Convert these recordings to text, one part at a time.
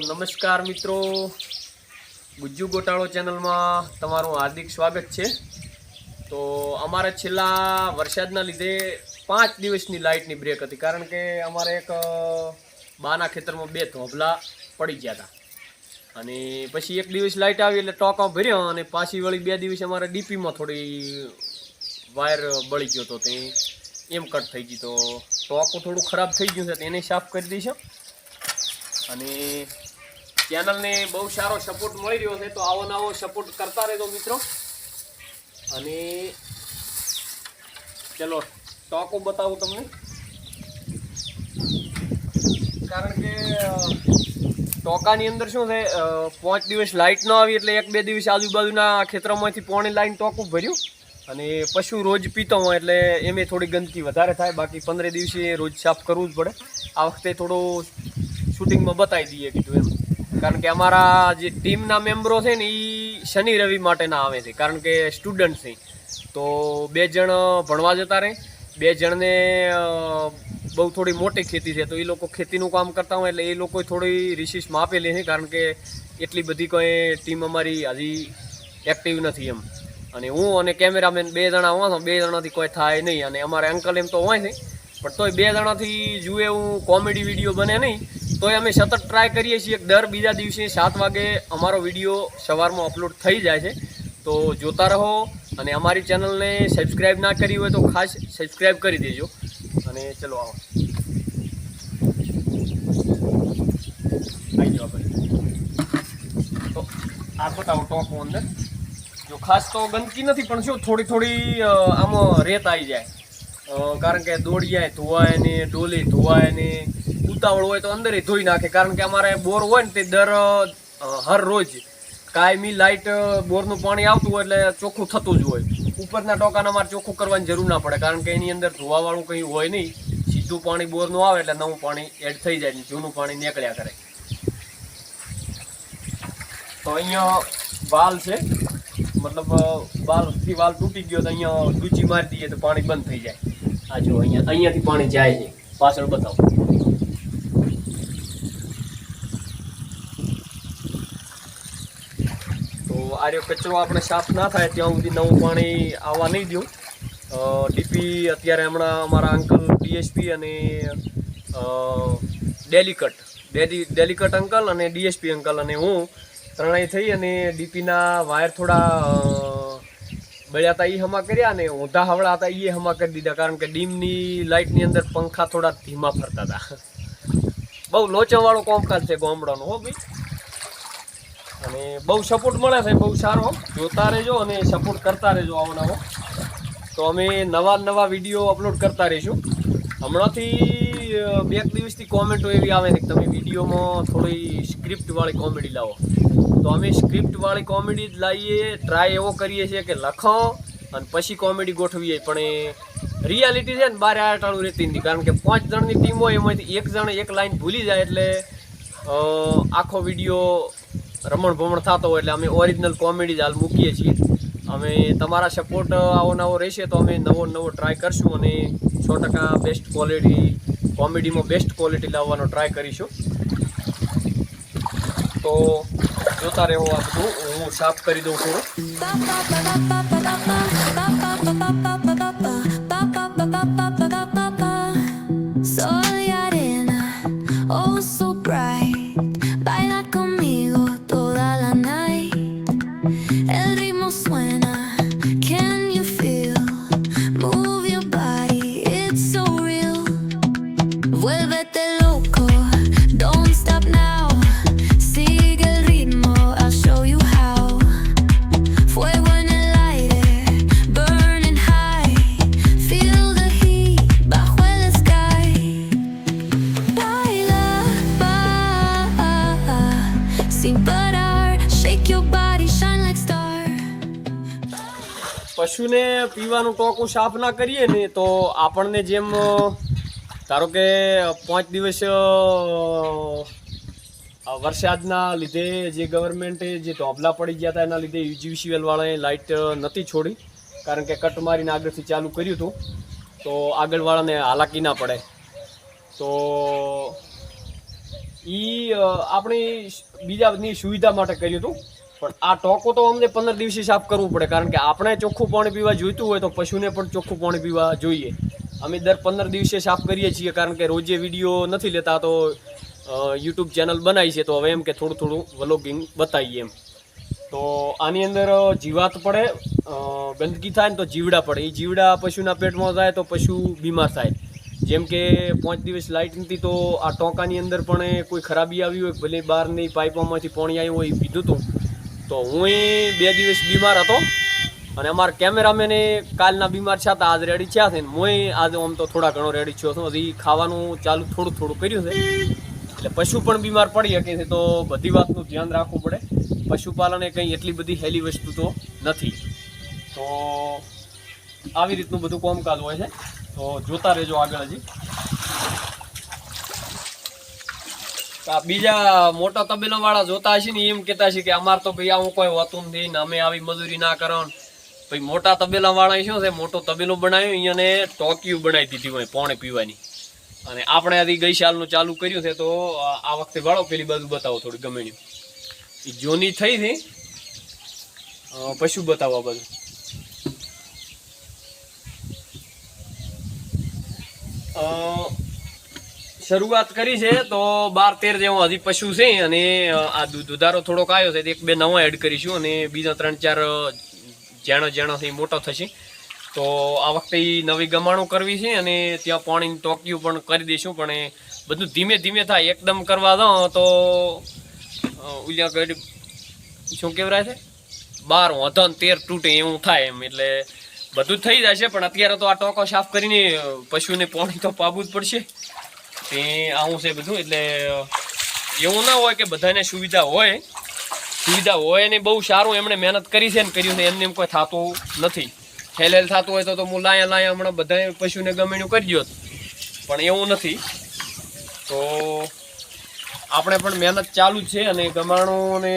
નમસ્કાર મિત્રો. ગુજ્જુ ગોટાળો ચેનલમાં તમારું હાર્દિક સ્વાગત છે. તો અમારે છેલ્લા વરસાદના લીધે પાંચ દિવસની લાઇટની બ્રેક હતી. કારણ કે અમારે એક બાના ખેતરમાં બે ધોભલા પડી ગયા હતા. અને પછી એક દિવસ લાઇટ આવી એટલે ટોકા ભર્યો અને પાછી વળી બે દિવસ અમારે ડીપીમાં થોડી વાયર બળી ગયો તો તે એમ કટ થઈ ગઈ તો ટોકું થોડું ખરાબ થઈ ગયું છે એને સાફ કરી દઈશું. અને ચેનલને બહુ સારો સપોર્ટ મળી રહ્યો છે, તો આવો નવો સપોર્ટ કરતા રહેજો મિત્રો. અને ચલો ટોકો બતાવું તમને. કારણ કે ટોકાની અંદર શું છે પાંચ દિવસ લાઇટ ન આવી એટલે એક બે દિવસ આજુબાજુના ખેતરોમાંથી પોણી લાઈન ટોકું ભર્યું. અને પશુ રોજ પીતો હોય એટલે એમે થોડી ગંદકી વધારે થાય. બાકી પંદરે દિવસે રોજ સાફ કરવું જ પડે. આ વખતે થોડું શૂટિંગમાં બતાવી દઈએ કીધું એમ. કારણ કે અમારા જે ટીમના મેમ્બરો છે ને એ શનિ રવિ માટેના આવે છે. કારણ કે સ્ટુડન્ટ છે. તો બે જણ ભણવા જતા રહે. બે જણને બહુ થોડી મોટી ખેતી છે. તો એ લોકો ખેતીનું કામ કરતા હોય એટલે એ લોકો થોડી રિસીસમાં આપેલી છે. કારણ કે એટલી બધી કોઈ ટીમ અમારી હજી એક્ટિવ નથી એમ. અને હું અને કેમેરામેન બે જણા હોવા બે જણાથી કોઈ થાય નહીં. અને અમારે અંકલ એમ તો હોય છે. પણ તોય બે જણાથી જુએ એવું કોમેડી વીડિયો બને નહીં, તોય અમે સતત ટ્રાય કરીએ છીએ. દર બીજા દિવસે સાત વાગે અમારો વીડિયો સવારમાં અપલોડ થઈ જાય છે. તો જોતા રહો અને અમારી ચેનલને સબસ્ક્રાઈબ ના કરી હોય તો ખાસ સબસ્ક્રાઈબ કરી દેજો. અને ચલો આવો. તો આ બતાવો ટોકો અંદર. જો ખાસ તો ગંદકી નથી, પણ શું થોડી થોડી આમ રેત આવી જાય. કારણ કે દોડિયા ધોવાય નહીં ડોલી ધોવાય નહીં ઉતાવળ હોય તો અંદર ધોઈ નાખે. કારણ કે અમારે બોર હોય ને તે દર હર રોજ કાયમી લાઇટ બોરનું પાણી આવતું હોય એટલે ચોખ્ખું થતું જ હોય. ઉપરના ટોકાને અમારે ચોખ્ખું કરવાની જરૂર ના પડે. કારણ કે એની અંદર ધોવાવાળું કંઈ હોય નહીં. સીધું પાણી બોરનું આવે એટલે નવું પાણી એડ થઈ જાય જૂનું પાણી નીકળ્યા કરે. તો અહીંયા વાલ છે. મતલબ વાલથી વાલ તૂટી ગયો તો અહીંયા ડૂચી મારી દઈએ તો પાણી બંધ થઈ જાય. આ જો અહીંયા, અહીંયાથી પાણી જાય છે. પાછળ બતાવો. તો આ રહ્યો કચરો આપણે સાફ ના થાય ત્યાં સુધી નવું પાણી આવવા નહીં દઉં. ડીપી અત્યારે હમણાં અમારા અંકલ ડીએસપી અને ડેલિકટ, ડેલી, ડેલિકટ અંકલ અને ડીએસપી અંકલ અને હું ત્રણેય થઈ અને ડીપીના વાયર થોડા બળ્યા હતા એ હમા કર્યા અને ઊંધા હવળા હતા એ હમા કરી દીધા. કારણ કે ડીમની લાઇટની અંદર પંખા થોડા ધીમા ફરતા હતા બહુ લોચાવાળો કોમકાજ છે ગામડાનો, હો ભાઈ. અને બહુ સપોર્ટ મળે છે બહુ સારો. જોતા રહેજો અને સપોર્ટ કરતા રહેજો આવો તો અમે નવા નવા વીડિયો અપલોડ કરતા રહીશું. હમણાંથી અ, બે દિવસથી કોમેન્ટો એવી આવે છે કે તમે વિડીયોમાં થોડી સ્ક્રિપ્ટવાળી કોમેડી લાવો. તો અમે સ્ક્રિપ્ટવાળી કોમેડી જ લાવીએ ટ્રાય એવો કરીએ છીએ કે લખો અને પછી કોમેડી ગોઠવીએ. પણ એ રિયાલિટી છે ને બારે આટાળું રહેતી નથી. કારણ કે પાંચ જણની ટીમ હોય એમાંથી એક જણ એક લાઈન ભૂલી જાય એટલે આખો વીડિયો રમણ ભમણ થતો હોય એટલે અમે ઓરિજિનલ કોમેડી જ હાલ મૂકીએ છીએ. અમે તમારા સપોર્ટ આવો નવો રહેશે તો અમે નવો નવો ટ્રાય કરશું અને સો ટકા બેસ્ટ ક્વોલિટી કોમેડીમાં બેસ્ટ ક્વોલિટી લાવવાનો ટ્રાય કરીશું તો જોતા રહો આ બધું હું સાફ કરી દઉં થોડું પશુને પીવાનું ટોકું સાફ ના કરીએ ને, તો આપણને જેમ ધારો કે, પાંચ દિવસ વરસાદના લીધે જે ગવર્મેન્ટે જે ટોબલા પડી ગયા હતા, એના લીધે યુજીવીસીએલવાળાએ લાઇટ નથી છોડી. કારણ કે કટ મારીને આગળથી ચાલુ કર્યું હતું. તો આગળવાળાને હાલાકી ના પડે. તો એ આપણી બીજાની સુવિધા માટે કર્યું હતું. પણ આ ટોકો તો અમને પંદર દિવસે સાફ કરવું પડે, કારણ કે આપણે ચોખ્ખું પાણી પીવા જોઈતું હોય તો પશુને પણ ચોખ્ખું પાણી પીવા જોઈએ. અમે દર પંદર દિવસે સાફ કરીએ છીએ, કારણ કે રોજે વીડિયો નથી લેતા તો યુટ્યુબ ચેનલ બનાવી છે, તો હવે એમ કે થોડું થોડું વ્લોગિંગ બતાવીએ એમ. તો આની અંદર જીવાત પડે ગંદકી થાય ને તો જીવડા પડે. એ જીવડા પશુના પેટમાં થાય તો પશુ બીમાર થાય. જેમ કે પાંચ દિવસ લાઇટ નથી તો આ ટોંકાની અંદર પણ કોઈ ખરાબી આવી હોય ભલે બહારની પાઇપોમાંથી પાણી આવ્યું હોય એ પીધું હતું તો હું બે દિવસ બીમાર હતો અને અમારા કેમેરામેને કાલના બીમાર છે આજ રેડી થયા છે ને હું આજે આમ તો થોડા ઘણો રેડી થયો છું. હજી ખાવાનું ચાલુ થોડું થોડું કર્યું છે. એટલે પશુ પણ બીમાર પડી શકે છે તો બધી વાતનું ધ્યાન રાખવું પડે. પશુપાલન એ કંઈ એટલી બધી હેલી વસ્તુ તો નથી. તો આવી રીતનું બધું કામકાજ હોય છે. તો જોતા રહેજો આગળ હજી. બીજા મોટા તબેલો વાળા જોતા હશે ને એમ કહેતા છે કે અમાર તો ભાઈ આવું કોઈ હોતું નથી ને અમે આવી મજૂરી ના કરો. ભાઈ મોટા તબેલા વાળા શું છે મોટો તબેલો બનાવ્યો અહીંયાને ટોકીયું બનાવી દીધી હોય પોણે પીવાની. અને આપણે આથી ગઈ સાલનું ચાલુ કર્યું છે તો આ આ વખતે વાળો પેલી બાજુ બતાવો થોડી ગમે એ જોની થઈ હતી. પશુ બતાવો આ બાજુ. અ, શરૂઆત કરી છે તો બાર તેર જેવો હજી પશુ છે અને આ દુધારો થોડોક આવ્યો છે એક બે નવા એડ કરીશું અને બીજા ત્રણ ચાર જેણો છે મોટો થશે. તો આ વખતે નવી ગમાણું કરવી છે અને ત્યાં પાણીની ટોકીઓ પણ કરી દઈશું પણ એ બધું ધીમે ધીમે થાય એકદમ કરવા દો તો અ, ગઢ શું કહેવાય છે? બાર વધન તેર તૂટે એવું થાય એમ એટલે બધું થઈ જશે પણ અત્યારે તો આ ટોકો સાફ કરીને પશુને પાણી તો પાવું જ પડશે. તે આવું છે બધું, એટલે એવું ના હોય કે બધાને સુવિધા હોય. સુવિધા હોય ને બહુ સારું એમણે મહેનત કરી છે ને કર્યું છે, એમને એમ કોઈ થતું નથી. ફેલેલ થતું હોય તો હું લાયા લાયા હમણાં બધા પશુને ગમેણું કરી દો પણ એવું નથી. તો આપણે પણ મહેનત ચાલુ છે અને ગમાણું ને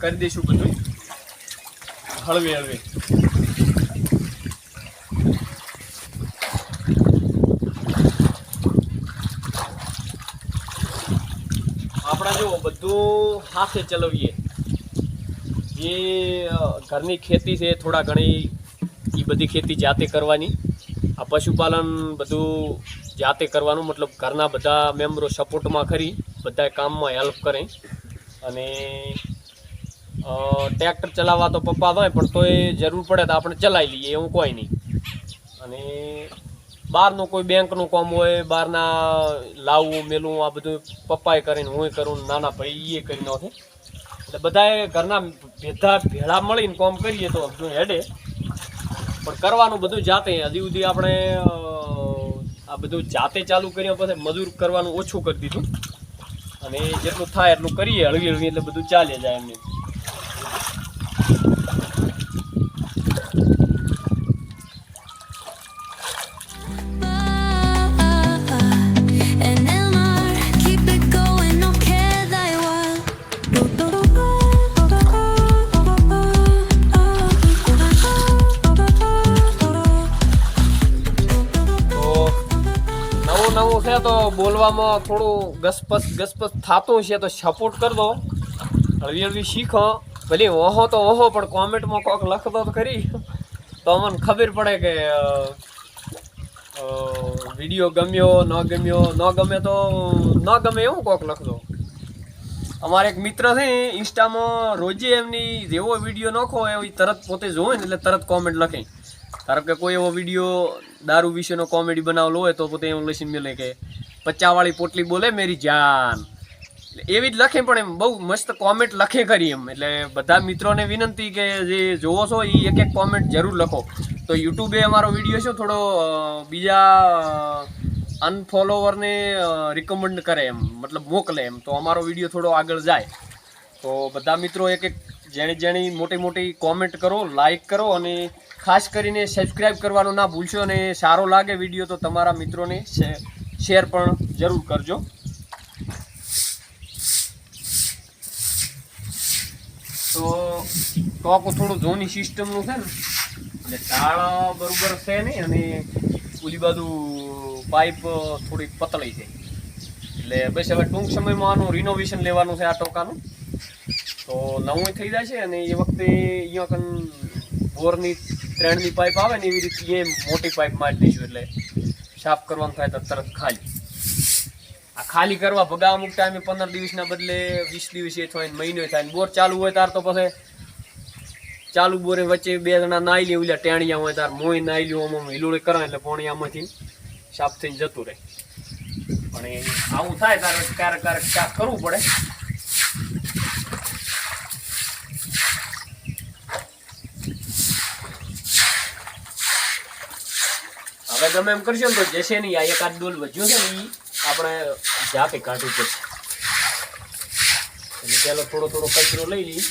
કરી દઈશું બધું. હળવે હળવે આપણે જો બધું હાથે ચલાવીએ. જે ઘરની ખેતી છે, થોડા ઘણી એ બધી ખેતી જાતે કરવાની. આ પશુપાલન બધું જાતે કરવાનું, મતલબ ઘરના બધા મેમ્બરો સપોર્ટમાં કરી બધા કામમાં હેલ્પ કરે. અને ટ્રેક્ટર ચલાવવા તો પપ્પા હોય, પણ તોય જરૂર પડે તો આપણે ચલાવી લઈએ, એવું કોઈ નહીં. અને બહારનું કોઈ બેંકનું કામ હોય, બહારના લાવવું મેલું, આ બધું પપ્પાએ કરીને હું કરું, નાના ભાઈ એ કરી નાખે. એટલે બધાએ ઘરના ભેદા ભેળા મળીને કામ કરીએ તો હજુ હેડે. પણ કરવાનું બધું જાતે. હજી સુધી આપણે આ બધું જાતે ચાલુ કર્યા પછી મજૂર કરવાનું ઓછું કરી દીધું. અને જેટલું થાય એટલું કરીએ, હળવી હળવી એટલે બધું ચાલે જાય એમને બોલવામાં થોડું ગસપસ ગસપસ થતું છે તો સપોર્ટ કરી દો. હળવી હળવી શીખો ભલે ઓહો તો ઓહો, પણ કોમેન્ટમાં કોક લખતો તો ખરી તો અમને ખબર પડે કે વીડિયો ગમ્યો, ન ગમ્યો. ન ગમે તો, ન ગમે એવું કોક લખજો અમારે એક મિત્ર છે, ઇન્સ્ટામાં રોજે એમની જેવો વીડિયો નાખો એવી તરત પોતે જોવે ને એટલે તરત કોમેન્ટ લખે. ધારો કે કોઈ એવો વીડિયો દારૂ વિશેનો કોમેડી બનાવેલો હોય તો પોતે એવું લખીને મેલે કે, પચાવાળી પોટલી બોલે મેરી જાન. એવી જ લખે પણ એમ બહુ મસ્ત કોમેન્ટ લખે કરી એમ. એટલે બધા મિત્રોને વિનંતી કે જે જોવો છો એ એક એક કોમેન્ટ જરૂર લખો. તો યુટ્યુબે અમારો વીડિયો છે, થોડો બીજા અનફોલોવરને રિકમેન્ડ કરે એમ, મતલબ મોકલે એમ. તો અમારો વીડિયો થોડો આગળ જાય. તો બધા મિત્રો એક એક જેણે જેણી મોટી મોટી કોમેન્ટ કરો લાઈક કરો અને ખાસ કરીને સબસ્ક્રાઇબ કરવાનું ના ભૂલશો અને સારો લાગે વીડિયો તો તમારા મિત્રોને શેર પણ જરૂર કરજો. તો ટોપ થોડું જૂની સિસ્ટમનું છે ને, એટલે તાળા બરોબર છે નહીં અને ઓલી બાજુ પાઇપ થોડીક પતળી છે. એટલે બસ હવે ટૂંક સમયમાં આનું રિનોવેશન લેવાનું છે આ ટોકાનું. તો નવું થઈ જાય છે અને એ વખતે અહીંયા કન બોરની ત્રણની પાઇપ આવે ને એવી રીતે એ મોટી પાઇપ મારી દઈશું એટલે સાફ કરવાનું થાય તો તરત ખાલી. આ ખાલી કરવા ભગા અમુક ટાઈમે પંદર દિવસના બદલે વીસ દિવસે થાય મહિનો થાય ને બોર ચાલુ હોય તાર તો પછી ચાલુ બોરે વચ્ચે બે જણા નાઈ લે, ઓલા ટેણિયા હોય તાર મોય નાઈ લ્યો, આમ હિલોડે કરે એટલે પોણી આમાંથી સાફ થઈને જતું રહે. પણ આવું થાય તારે, ક્યારેક ક્યારેક સાફ કરવું પડે. હવે તમે એમ કરશો ને તો જશે નહીં. આ એકાદ ડોલ વધ્યો છે ને આપણે જાતે કાઢવું પડશે. એટલે પેલો થોડો થોડો કચરો લઈ લઈએ.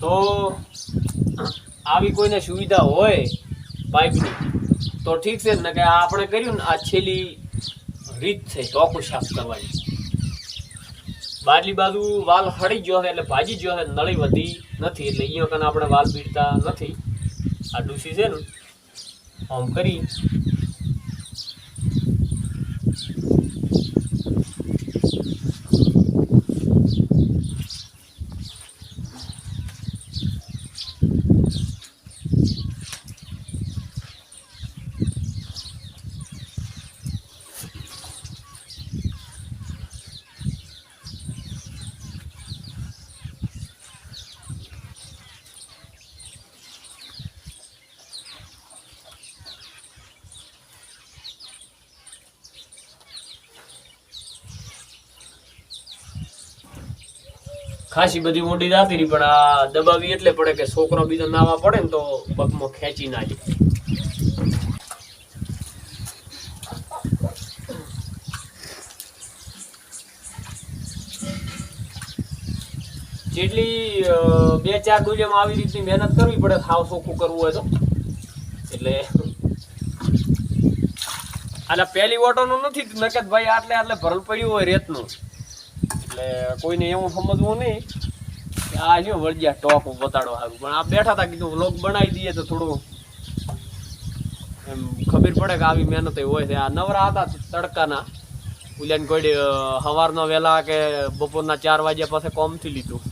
તો આવી કોઈને સુવિધા હોય પાઇપની તો ઠીક છે ને કે આપણે કર્યું ને, આ છેલ્લી રીત છે ટોકું સાફ કરવાની. બારલી બાજુ વાલ હળી ગયો છે એટલે ભાજી ગયો છે નળી વધી નથી, એટલે અહીંયા કને આપણે વાલ પીડતા નથી. આ ડૂસી છે ને, આમ કરી. ખાસી બધી મોટી જાતી રહી, પણ આ દબાવી એટલે પડે કે છોકરો બીજો નાવા પડે ને તો પગમાં ખેંચી ના જાય જેટલી બે ચાર ડોલિયામાં આવી રીતની મહેનત કરવી પડે ખાવ ચોખ્ખું કરવું હોય તો. એટલે આલા પહેલી ઓટોનું નથી નકદ ભાઈ આટલે આટલે ભરલ પડ્યું હોય રેતનું. એટલે કોઈને એવું સમજવું નહીં કે આ શું વળગ્યા ટોપ બતાડો સારું પણ આ બેઠા હતા કીધું વ્લોગ બનાવી દઈએ તો થોડું એમ ખબર પડે કે આવી મહેનત હોય છે. આ નવરા હતા તડકાના. ઉલ્યાન કોઈ સવારના વહેલા કે બપોરના ચાર વાગ્યા પાસે કોમથી લીધું.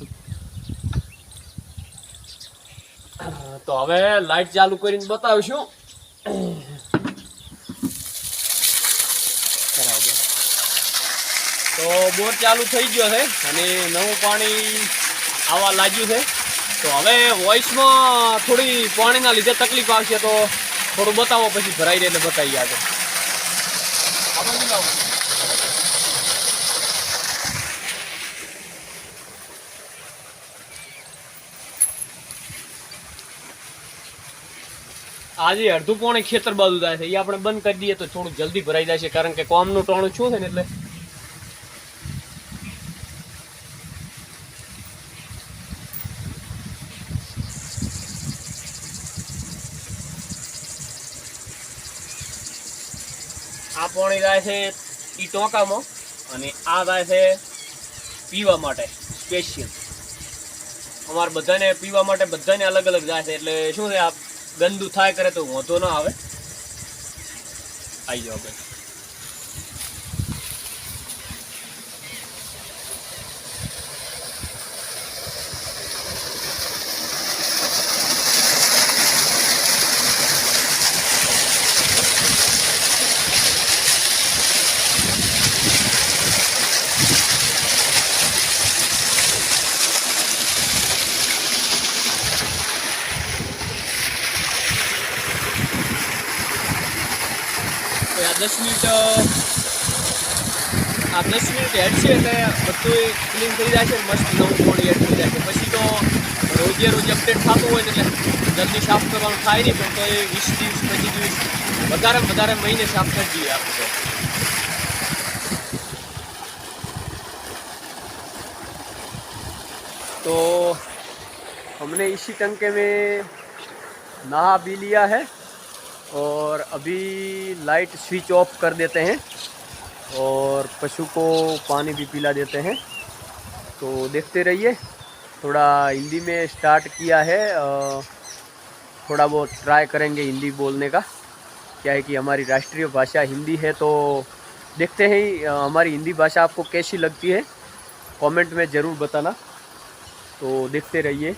તો હવે લાઈટ ચાલુ કરીને બતાવીશું કરાવો બેન. તો બોર ચાલુ થઈ ગયો છે અને નવું પાણી આવવા લાગ્યું છે તો હવે વોઇસમાં થોડી પાણીના લીધે તકલીફ આવશે તો થોડું બતાવો, પછી ભરાઈ રહે એટલે બતાવી આગળ. આજે અડધું પોણે ખેતર બાજુ જાય છે એ આપણે બંધ કરી દઈએ તો થોડું જલ્દી ભરાઈ જાય છે, કારણ કે કોમનું ટોણું શું છે ને એટલે આ પાણી જાય છે એ ટોંકામાં અને આ જાય છે પીવા માટે, સ્પેશિયલ. અમારે બધાને પીવા માટે બધાને અલગ અલગ જાય છે, એટલે શું છે, આ ગંદુ થાય કરે તો વાંધો ના આવે. આવી જાઓ, ભાઈ. દસ મિનિટ અ, આ દસ મિનિટ હેડશે એટલે બધું ક્લીન થઈ જાય છે મસ્ત નવું પાણી એડ થઈ જાય છે પછી તો રોજે રોજ અપડેટ થતું હોય ને એટલે જલ્દી સાફ કરવાનું થાય નહીં પણ તો એ વીસ દિવસ પચીસ દિવસ વધારે ને વધારે મહિને સાફ કરી દઈએ આપણે તો तो हमने इसी टंके में नहा भी लिया है और अभी लाइट स्विच ऑफ़ कर देते हैं और पशु को पानी भी पिला देते हैं। तो देखते रहिए, थोड़ा हिंदी में स्टार्ट किया है थोड़ा बहुत ट्राई करेंगे हिंदी बोलने का। क्या है कि हमारी राष्ट्रीय भाषा हिंदी है तो देखते हैं हमारी हिंदी भाषा आपको कैसी लगती है? कमेंट में ज़रूर बताना। तो देखते रहिए।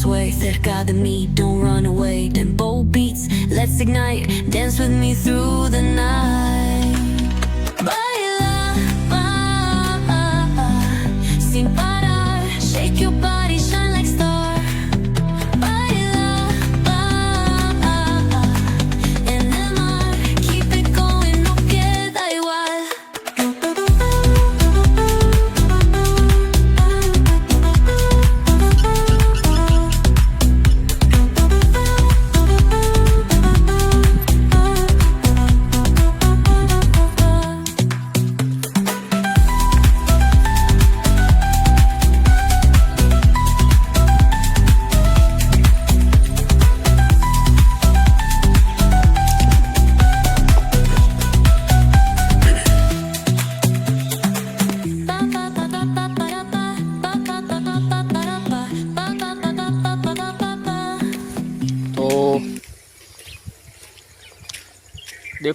Sway cerca de mí, don't run away. Tempo beats, let's ignite, dance with me through the night. Baila, baila, sin parar. Shake your body,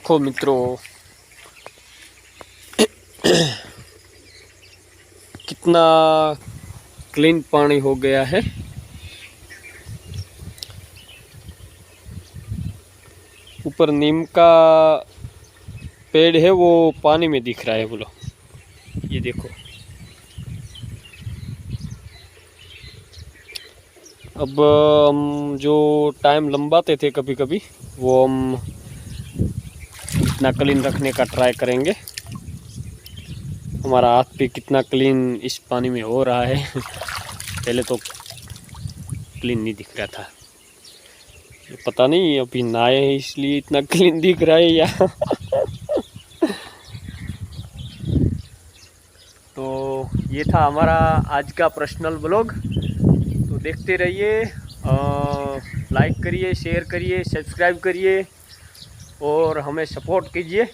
देखो मित्रों। कितना क्लीन पानी हो गया है। ऊपर नीम का पेड़ है, वो पानी में दिख रहा है, बोलो। ये देखो। अब हम जो टाइम लंबाते थे कभी कभी वो हम इतना क्लीन रखने का ट्राई करेंगे। हमारा हाथ भी कितना क्लीन इस पानी में हो रहा है। पहले तो क्लीन नहीं दिख रहा था। पता नहीं, अभी नहाए हैं, इसलिए इतना क्लीन दिख रहा है या। तो ये था हमारा आज का पर्सनल ब्लॉग तो देखते रहिए लाइक करिए शेयर करिए सब्सक्राइब करिए। और हमें सपोर्ट कीजिए।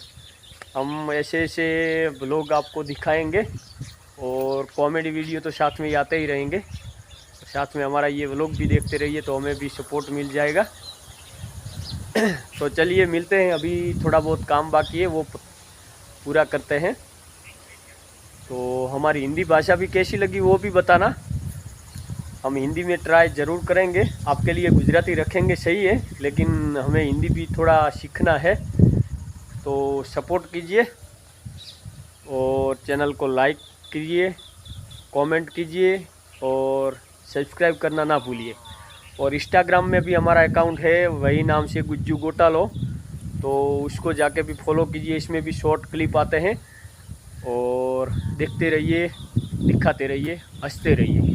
हम ऐसे ऐसे ब्लॉग आपको दिखाएँगे और कॉमेडी वीडियो तो साथ में ही आते ही रहेंगे। साथ में हमारा ये व्लॉग भी देखते रहिए तो हमें भी सपोर्ट मिल जाएगा। तो चलिए मिलते हैं। अभी थोड़ा बहुत काम बाकी है, वो पूरा करते हैं। तो हमारी हिंदी भाषा भी कैसी लगी वो भी बताना। हम हिंदी में ट्राई ज़रूर करेंगे। आपके लिए गुजराती रखेंगे, सही है, लेकिन हमें हिंदी भी थोड़ा सीखना है। तो सपोर्ट कीजिए और चैनल को लाइक कीजिए, कमेंट कीजिए और सब्सक्राइब करना ना भूलिए। और इंस्टाग्राम में भी हमारा अकाउंट है, वही नाम से गुज्जू गोटालो। तो उसको जाके भी फॉलो कीजिए, इसमें भी शॉर्ट क्लिप आते हैं। और देखते रहिए, दिखाते रहिए, हँसते रहिए।